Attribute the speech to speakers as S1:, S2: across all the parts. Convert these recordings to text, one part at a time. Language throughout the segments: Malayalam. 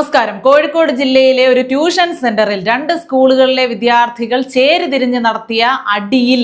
S1: നമസ്കാരം. കോഴിക്കോട് ജില്ലയിലെ ഒരു ട്യൂഷൻ സെന്ററിൽ രണ്ട് സ്കൂളുകളിലെ വിദ്യാർത്ഥികൾ ചേരിതിരിഞ്ഞ് നടത്തിയ അടിയിൽ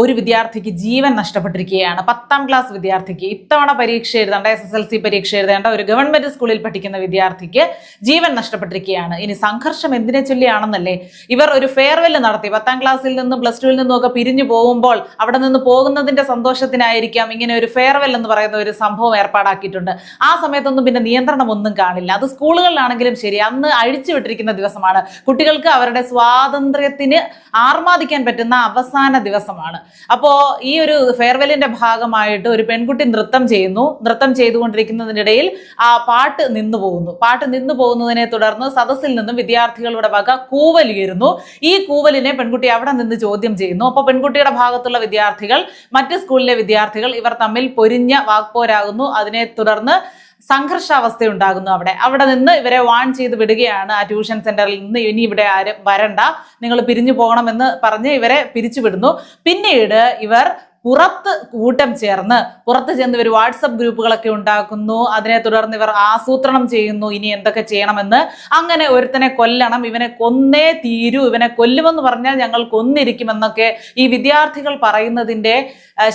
S1: ഒരു വിദ്യാർത്ഥിക്ക് ജീവൻ നഷ്ടപ്പെട്ടിരിക്കുകയാണ്. പത്താം ക്ലാസ് വിദ്യാർത്ഥിക്ക് ഇത്തവണ പരീക്ഷ എഴുതേണ്ട എസ് എസ് എൽ സി പരീക്ഷ എഴുതേണ്ട ഒരു ഗവൺമെന്റ് സ്കൂളിൽ പഠിക്കുന്ന വിദ്യാർത്ഥിക്ക് ജീവൻ നഷ്ടപ്പെട്ടിരിക്കുകയാണ്. ഇനി സംഘർഷം എന്തിനെ ചൊല്ലിയാണെന്നല്ലേ? ഇവർ ഒരു ഫെയർവെൽ നടത്തി. പത്താം ക്ലാസ്സിൽ നിന്നും പ്ലസ് ടുവിൽ നിന്നും ഒക്കെ പിരിഞ്ഞു പോകുമ്പോൾ അവിടെ നിന്ന് പോകുന്നതിന്റെ സന്തോഷത്തിനായിരിക്കാം ഇങ്ങനെ ഒരു ഫെയർവെൽ എന്ന് പറയുന്ന ഒരു സംഭവം ഏർപ്പാടാക്കിയിട്ടുണ്ട്. ആ സമയത്തൊന്നും പിന്നെ നിയന്ത്രണമൊന്നും കാണില്ല. അത് സ്കൂളുകളിലാണെങ്കിലും ശരി അന്ന് അഴിച്ചു വിട്ടിരിക്കുന്ന ദിവസമാണ്. കുട്ടികൾക്ക് അവരുടെ സ്വാതന്ത്ര്യത്തിന് ആർമാദിക്കാൻ പറ്റുന്ന അവസാന ദിവസമാണ്. അപ്പോ ഈ ഒരു ഫെയർവെല്ലിന്റെ ഭാഗമായിട്ട് ഒരു പെൺകുട്ടി നൃത്തം ചെയ്യുന്നു. നൃത്തം ചെയ്തുകൊണ്ടിരിക്കുന്നതിനിടയിൽ ആ പാട്ട് നിന്നു പോകുന്നു. പാട്ട് നിന്നു പോകുന്നതിനെ തുടർന്ന് സദസ്സിൽ നിന്നും വിദ്യാർത്ഥികളുടെ വക കൂവലുയരുന്നു ഈ കൂവലിനെ പെൺകുട്ടി അവിടെ നിന്ന് ചോദ്യം ചെയ്യുന്നു. അപ്പോൾ പെൺകുട്ടിയുടെ ഭാഗത്തുള്ള വിദ്യാർത്ഥികൾ മറ്റ് സ്കൂളിലെ വിദ്യാർത്ഥികൾ ഇവർ തമ്മിൽ പൊരിഞ്ഞ വാക്പോരാകുന്നു. അതിനെ തുടർന്ന് സംഘർഷാവസ്ഥ ഉണ്ടാകുന്നു അവിടെ. അവിടെ നിന്ന് ഇവരെ വാൺ ചെയ്ത് വിടുകയാണ് ആ ട്യൂഷൻ സെന്ററിൽ നിന്ന്. ഇനി ഇവിടെ ആരും വരണ്ട. നിങ്ങൾ പിരിഞ്ഞു പോകണമെന്ന് പറഞ്ഞ് ഇവരെ പിരിച്ചുവിടുന്നു. പിന്നീട് ഇവർ പുറത്ത് കൂട്ടം ചേർന്ന് പുറത്ത് ചെന്ന് ഇവർ വാട്സപ്പ് ഗ്രൂപ്പുകളൊക്കെ ഉണ്ടാക്കുന്നു. അതിനെ തുടർന്ന് ഇവർ ആസൂത്രണം ചെയ്യുന്നു. ഇനി എന്തൊക്കെ ചെയ്യണമെന്ന്. അങ്ങനെ ഒരുത്തനെ കൊല്ലണം. ഇവനെ കൊന്നേ തീരൂ. ഇവനെ കൊല്ലുമെന്ന് പറഞ്ഞാൽ ഞങ്ങൾ കൊന്നിരിക്കുമെന്നൊക്കെ ഈ വിദ്യാർത്ഥികൾ പറയുന്നതിന്റെ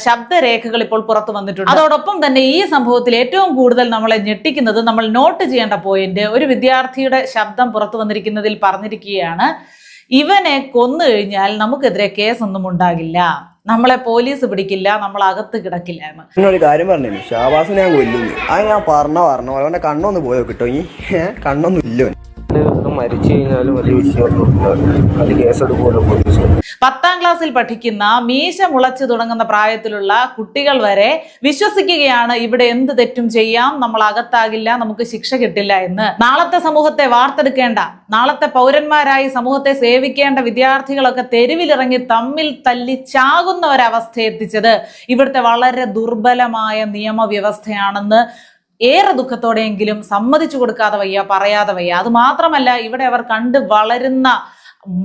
S1: ശബ്ദരേഖകൾ ഇപ്പോൾ പുറത്തു വന്നിട്ടുണ്ട്. അതോടൊപ്പം തന്നെ ഈ സംഭവത്തിൽ ഏറ്റവും കൂടുതൽ നമ്മളെ ഞെട്ടിക്കുന്നത് നമ്മൾ നോട്ട് ചെയ്യേണ്ട പോയിന്റ് ഒരു വിദ്യാർത്ഥിയുടെ ശബ്ദം പുറത്തു വന്നിരിക്കുന്നതിൽ പറഞ്ഞിരിക്കുകയാണ്. ഇവനെ കൊന്നു കഴിഞ്ഞാൽ നമുക്കെതിരെ കേസൊന്നും ഉണ്ടാകില്ല. നമ്മളെ പോലീസ് പിടിക്കില്ല നമ്മൾ അകത്ത് കിടക്കില്ല എന്ന്.
S2: എന്നൊരു കാര്യം പറഞ്ഞു ഷാബാസിനെ ഞാൻ കൊല്ലുന്നു. അത് ഞാൻ പറഞ്ഞ പറഞ്ഞു അവന്റെ കണ്ണൊന്ന് പോയോ കിട്ടോ ഈ കണ്ണൊന്നും ഇല്ല
S3: മരിച്ചു വലിയ
S1: പത്താം ക്ലാസ്സിൽ പഠിക്കുന്ന മീശ മുളച്ചു തുടങ്ങുന്ന പ്രായത്തിലുള്ള കുട്ടികൾ വരെ വിശ്വസിക്കുകയാണ് ഇവിടെ എന്ത് തെറ്റും ചെയ്യാം നമ്മൾ അകത്താകില്ല നമുക്ക് ശിക്ഷ കിട്ടില്ല എന്ന്. നാളത്തെ സമൂഹത്തെ വാർത്തെടുക്കേണ്ട നാളത്തെ പൗരന്മാരായി സമൂഹത്തെ സേവിക്കേണ്ട വിദ്യാർത്ഥികളൊക്കെ തെരുവിലിറങ്ങി തമ്മിൽ തല്ലി ചാകുന്ന ഒരവസ്ഥ എത്തിച്ചത് ഇവിടുത്തെ വളരെ ദുർബലമായ നിയമവ്യവസ്ഥയാണെന്ന് ഏറെ ദുഃഖത്തോടെയെങ്കിലും സമ്മതിച്ചു കൊടുക്കാതെ വയ്യ പറയാതെ വയ്യ. അത് മാത്രമല്ല ഇവിടെ അവർ കണ്ട് വളരുന്ന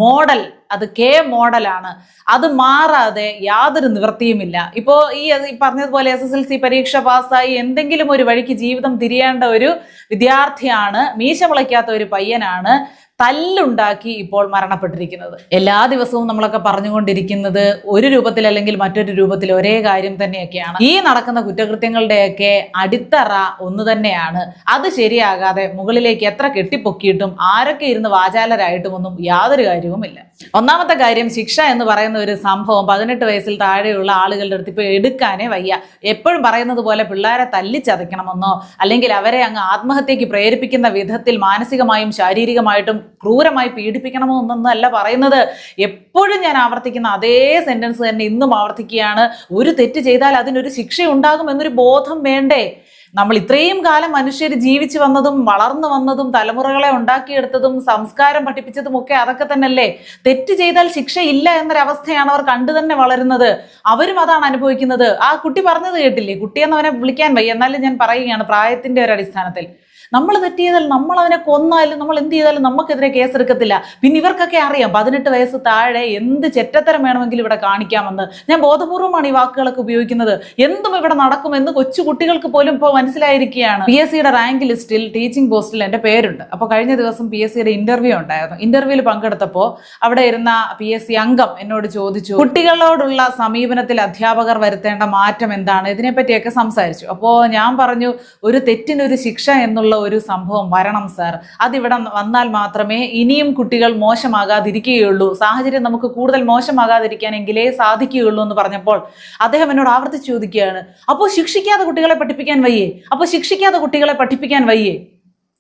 S1: മോഡൽ അത് കെ മോഡലാണ്. അത് മാറാതെ യാതൊരു നിവൃത്തിയുമില്ല. ഇപ്പോൾ ഈ പറഞ്ഞതുപോലെ എസ് എസ് എൽ സി പരീക്ഷ പാസ്സായി എന്തെങ്കിലും ഒരു വഴിക്ക് ജീവിതം തിരിയേണ്ട ഒരു വിദ്യാർത്ഥിയാണ് മീശ മുളയ്ക്കാത്ത ഒരു പയ്യനാണ്. തല്ലുണ്ടാക്കി ഇപ്പോൾ മരണപ്പെട്ടിരിക്കുന്നത്. എല്ലാ ദിവസവും നമ്മളൊക്കെ പറഞ്ഞുകൊണ്ടിരിക്കുന്നത് ഒരു രൂപത്തിൽ അല്ലെങ്കിൽ മറ്റൊരു രൂപത്തിൽ ഒരേ കാര്യം തന്നെയൊക്കെയാണ്. ഈ നടക്കുന്ന കുറ്റകൃത്യങ്ങളുടെയൊക്കെ അടിത്തറ ഒന്ന് തന്നെയാണ്. അത് ശരിയാകാതെ മുകളിലേക്ക് എത്ര കെട്ടിപ്പൊക്കിയിട്ടും ആരൊക്കെ ഇരുന്ന് വാചാലരായിട്ടും ഒന്നും യാതൊരു കാര്യവുമില്ല. ഒന്നാമത്തെ കാര്യം ശിക്ഷ എന്ന് പറയുന്ന ഒരു സംഭവം പതിനെട്ട് വയസ്സിൽ താഴെയുള്ള ആളുകളുടെ അടുത്ത് ഇപ്പോൾ എടുക്കാനേ വയ്യ. എപ്പോഴും പറയുന്നത് പോലെ പിള്ളേരെ തല്ലിച്ചതയ്ക്കണമെന്നോ അല്ലെങ്കിൽ അവരെ അങ്ങ് ആത്മഹത്യക്ക് പ്രേരിപ്പിക്കുന്ന വിധത്തിൽ മാനസികമായും ശാരീരികമായിട്ടും ക്രൂരമായി പീഡിപ്പിക്കണമോ എന്നൊന്നല്ല പറയുന്നത്. എപ്പോഴും ഞാൻ ആവർത്തിക്കുന്ന അതേ സെന്റൻസ് തന്നെ ഇന്നും ആവർത്തിക്കുകയാണ്. ഒരു തെറ്റ് ചെയ്താൽ അതിനൊരു ശിക്ഷ ഉണ്ടാകും എന്നൊരു ബോധം വേണ്ടേ? നമ്മൾ ഇത്രയും കാലം മനുഷ്യർ ജീവിച്ചു വന്നതും വളർന്നു വന്നതും തലമുറകളെ ഉണ്ടാക്കിയെടുത്തതും സംസ്കാരം പഠിപ്പിച്ചതും ഒക്കെ അതൊക്കെ തന്നെയല്ലേ? തെറ്റ് ചെയ്താൽ ശിക്ഷയില്ല എന്നൊരവസ്ഥയാണ് അവർ കണ്ടു തന്നെ വളരുന്നത്. അവരും അതാണ് അനുഭവിക്കുന്നത്. ആ കുട്ടി പറഞ്ഞത് കേട്ടില്ലേ? കുട്ടിയെന്നവനെ വിളിക്കാൻ വയ്യ. എന്നാലും ഞാൻ പറയുകയാണ് പ്രായത്തിന്റെ ഒരു അടിസ്ഥാനത്തിൽ. നമ്മൾ തെറ്റ് ചെയ്താൽ നമ്മൾ അവനെ കൊന്നാലും നമ്മൾ എന്ത് ചെയ്താലും നമുക്കെതിരെ കേസെടുക്കത്തില്ല. പിന്നെ ഇവർക്കൊക്കെ അറിയാം പതിനെട്ട് വയസ്സ് താഴെ എന്ത് ചെറ്റത്തരം വേണമെങ്കിലും ഇവിടെ കാണിക്കാമെന്ന്. ഞാൻ ബോധപൂർവമാണ് ഈ വാക്കുകളൊക്കെ ഉപയോഗിക്കുന്നത്. എന്തും ഇവിടെ നടക്കുമെന്ന് കൊച്ചു കുട്ടികൾക്ക് പോലും ഇപ്പോൾ മനസ്സിലായിരിക്കുകയാണ്. പി എസ് സിയുടെ റാങ്ക് ലിസ്റ്റിൽ ടീച്ചിങ് പോസ്റ്റിൽ എന്റെ പേരുണ്ട്. അപ്പോൾ കഴിഞ്ഞ ദിവസം പി എസ് സിയുടെ ഇന്റർവ്യൂ ഉണ്ടായിരുന്നു. ഇന്റർവ്യൂവിൽ പങ്കെടുത്തപ്പോൾ അവിടെ ഇരുന്ന പി എസ് സി അംഗം എന്നോട് ചോദിച്ചു കുട്ടികളോടുള്ള സമീപനത്തിൽ അധ്യാപകർ വരുത്തേണ്ട മാറ്റം എന്താണ്? ഇതിനെപ്പറ്റിയൊക്കെ സംസാരിച്ചു. അപ്പോൾ ഞാൻ പറഞ്ഞു ഒരു തെറ്റിനൊരു ശിക്ഷ എന്നുള്ള ഒരു സംഭവം വരണം സാർ അതിവിടെ വന്നാൽ മാത്രമേ ഇനിയും കുട്ടികൾ മോശമാകാതിരിക്കുകയുള്ളൂ. സാഹചര്യം നമുക്ക് കൂടുതൽ മോശമാകാതിരിക്കാനെങ്കിലേ സാധിക്കുകയുള്ളൂ എന്ന് പറഞ്ഞപ്പോൾ അദ്ദേഹം എന്നോട് ആവർത്തിച്ച് ചോദിക്കുകയാണ് അപ്പോൾ ശിക്ഷിക്കാതെ കുട്ടികളെ പഠിപ്പിക്കാൻ വയ്യേ? അപ്പോൾ ശിക്ഷിക്കാതെ കുട്ടികളെ പഠിപ്പിക്കാൻ വയ്യേ?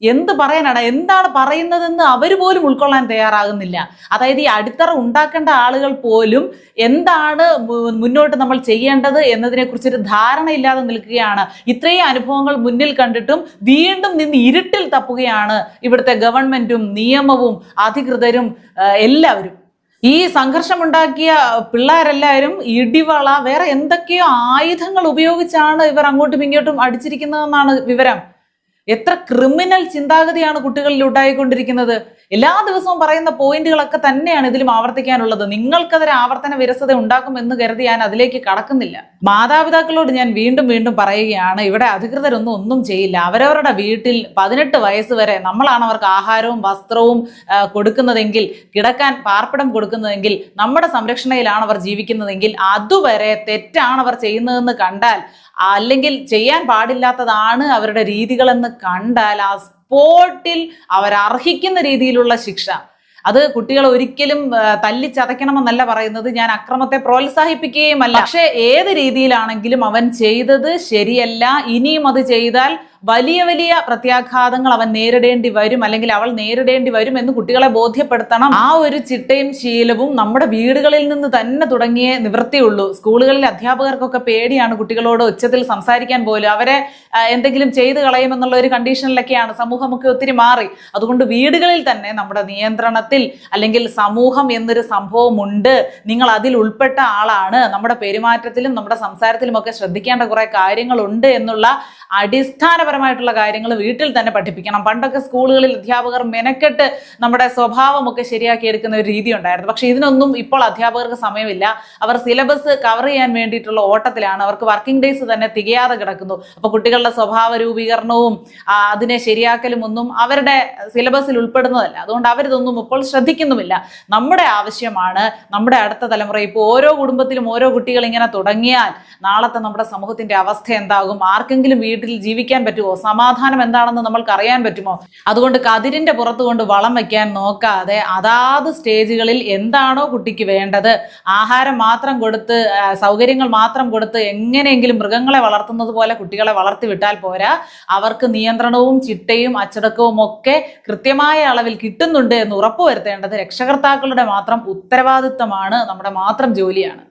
S1: എന്ത് പറയാനാണ്? എന്താണ് പറയുന്നതെന്ന് അവർ പോലും ഉൾക്കൊള്ളാൻ തയ്യാറാകുന്നില്ല. അതായത് ഈ അടിത്തറ ഉണ്ടാക്കേണ്ട ആളുകൾ പോലും എന്താണ് മുന്നോട്ട് നമ്മൾ ചെയ്യേണ്ടത് എന്നതിനെ കുറിച്ചൊരു ധാരണയില്ലാതെ നിൽക്കുകയാണ്. ഇത്രയും അനുഭവങ്ങൾ മുന്നിൽ കണ്ടിട്ടും വീണ്ടും നിന്ന് ഇരുട്ടിൽ തപ്പുകയാണ് ഇവിടുത്തെ ഗവൺമെന്റും നിയമവും അധികൃതരും എല്ലാവരും. ഈ സംഘർഷമുണ്ടാക്കിയ പിള്ളേരെല്ലാവരും ഇടിവള വേറെ എന്തൊക്കെയോ ആയുധങ്ങൾ ഉപയോഗിച്ചാണ് ഇവർ അങ്ങോട്ടും ഇങ്ങോട്ടും അടിച്ചിരിക്കുന്നതെന്നാണ് വിവരം. എത്ര ക്രിമിനൽ ചിന്താഗതിയാണ് കുട്ടികളിൽ ഉണ്ടായിക്കൊണ്ടിരിക്കുന്നത്? എല്ലാ ദിവസവും പറയുന്ന പോയിന്റുകളൊക്കെ തന്നെയാണ് ഇതിലും ആവർത്തിക്കാനുള്ളത്. നിങ്ങൾക്കതൊരു ആവർത്തന വിരസത ഉണ്ടാക്കും എന്ന് കരുതി ഞാൻ അതിലേക്ക് കടക്കുന്നില്ല. മാതാപിതാക്കളോട് ഞാൻ വീണ്ടും വീണ്ടും പറയുകയാണ് ഇവിടെ അധികൃതരൊന്നും ഒന്നും ചെയ്യില്ല. അവരവരുടെ വീട്ടിൽ പതിനെട്ട് വയസ്സ് വരെ നമ്മളാണ് അവർക്ക് ആഹാരവും വസ്ത്രവും കൊടുക്കുന്നതെങ്കിൽ കിടക്കാൻ പാർപ്പിടം കൊടുക്കുന്നതെങ്കിൽ നമ്മുടെ സംരക്ഷണയിലാണ് അവർ ജീവിക്കുന്നതെങ്കിൽ അതുവരെ തെറ്റാണ് അവർ ചെയ്യുന്നതെന്ന് കണ്ടാൽ അല്ലെങ്കിൽ ചെയ്യാൻ പാടില്ലാത്തതാണ് അവരുടെ രീതികളെന്ന് കണ്ടാൽ ആ സ്പോട്ടിൽ അവർ അർഹിക്കുന്ന രീതിയിലുള്ള ശിക്ഷ. അത് കുട്ടികളെ ഒരിക്കലും തല്ലിച്ചതയ്ക്കണമെന്നല്ല പറയുന്നത്. ഞാൻ അക്രമത്തെ പ്രോത്സാഹിപ്പിക്കുകയുമല്ല. പക്ഷെ ഏത് രീതിയിലാണെങ്കിലും അവൻ ചെയ്തത് ശരിയല്ല. ഇനിയും അത് ചെയ്താൽ വലിയ വലിയ പ്രത്യാഘാതങ്ങൾ അവൻ നേരിടേണ്ടി വരും അല്ലെങ്കിൽ അവൾ നേരിടേണ്ടി വരും എന്ന് കുട്ടികളെ ബോധ്യപ്പെടുത്തണം. ആ ഒരു ചിട്ടയും ശീലവും നമ്മുടെ വീടുകളിൽ നിന്ന് തന്നെ തുടങ്ങിയേ നിവൃത്തിയുള്ളൂ. സ്കൂളുകളിൽ അധ്യാപകർക്കൊക്കെ പേടിയാണ് കുട്ടികളോട് ഉച്ചത്തിൽ സംസാരിക്കാൻ പോലും. അവരെ എന്തെങ്കിലും ചെയ്തു കളയുമെന്നുള്ള ഒരു കണ്ടീഷനിലൊക്കെയാണ് സമൂഹമൊക്കെ ഒത്തിരി മാറി. അതുകൊണ്ട് വീടുകളിൽ തന്നെ നമ്മുടെ നിയന്ത്രണത്തിൽ അല്ലെങ്കിൽ സമൂഹം എന്നൊരു സംഭവമുണ്ട്. നിങ്ങൾ അതിൽ ഉൾപ്പെട്ട ആളാണ്. നമ്മുടെ പെരുമാറ്റത്തിലും നമ്മുടെ സംസാരത്തിലും ഒക്കെ ശ്രദ്ധിക്കേണ്ട കുറെ കാര്യങ്ങളുണ്ട് എന്നുള്ള അടിസ്ഥാനപരമായിട്ടുള്ള കാര്യങ്ങൾ വീട്ടിൽ തന്നെ പഠിപ്പിക്കണം. പണ്ടൊക്കെ സ്കൂളുകളിൽ അധ്യാപകർ മെനക്കെട്ട് നമ്മുടെ സ്വഭാവമൊക്കെ ശരിയാക്കി എടുക്കുന്ന ഒരു രീതി ഉണ്ടായിരുന്നു. പക്ഷേ ഇതിനൊന്നും ഇപ്പോൾ അധ്യാപകർക്ക് സമയമില്ല. അവർ സിലബസ് കവർ ചെയ്യാൻ വേണ്ടിയിട്ടുള്ള ഓട്ടത്തിലാണ്. അവർക്ക് വർക്കിംഗ് ഡേയ്സ് തന്നെ തികയാതെ കിടക്കുന്നു. അപ്പോൾ കുട്ടികളുടെ സ്വഭാവ രൂപീകരണവും അതിനെ ശരിയാക്കലും ഒന്നും അവരുടെ സിലബസിൽ ഉൾപ്പെടുന്നതല്ല. അതുകൊണ്ട് അവരിതൊന്നും ഇപ്പോൾ ശ്രദ്ധിക്കുന്നുമില്ല. നമ്മുടെ ആവശ്യമാണ് നമ്മുടെ അടുത്ത തലമുറ. ഇപ്പോൾ ഓരോ കുടുംബത്തിലും ഓരോ കുട്ടികൾ ഇങ്ങനെ തുടങ്ങിയാൽ നാളത്തെ നമ്മുടെ സമൂഹത്തിന്റെ അവസ്ഥ എന്താകും? ആർക്കെങ്കിലും വീട്ടിൽ ജീവിക്കാൻ പറ്റുമോ? സമാധാനം എന്താണെന്ന് നമ്മൾക്ക് അറിയാൻ പറ്റുമോ? അതുകൊണ്ട് കതിരിന്റെ പുറത്ത് കൊണ്ട് വളം വെക്കാൻ നോക്കാതെ അതാത് സ്റ്റേജുകളിൽ എന്താണോ കുട്ടിക്ക് വേണ്ടത് ആഹാരം മാത്രം കൊടുത്ത് സൗകര്യങ്ങൾ മാത്രം കൊടുത്ത് എങ്ങനെയെങ്കിലും മൃഗങ്ങളെ വളർത്തുന്നത് പോലെ കുട്ടികളെ വളർത്തി വിട്ടാൽ പോരാ. അവർക്ക് നിയന്ത്രണവും ചിട്ടയും അച്ചടക്കവും ഒക്കെ കൃത്യമായ അളവിൽ കിട്ടുന്നുണ്ട് എന്ന് ഉറപ്പുവരുത്തേണ്ടത് രക്ഷകർത്താക്കളുടെ മാത്രം ഉത്തരവാദിത്തമാണ് നമ്മുടെ മാത്രം ജോലിയാണ്.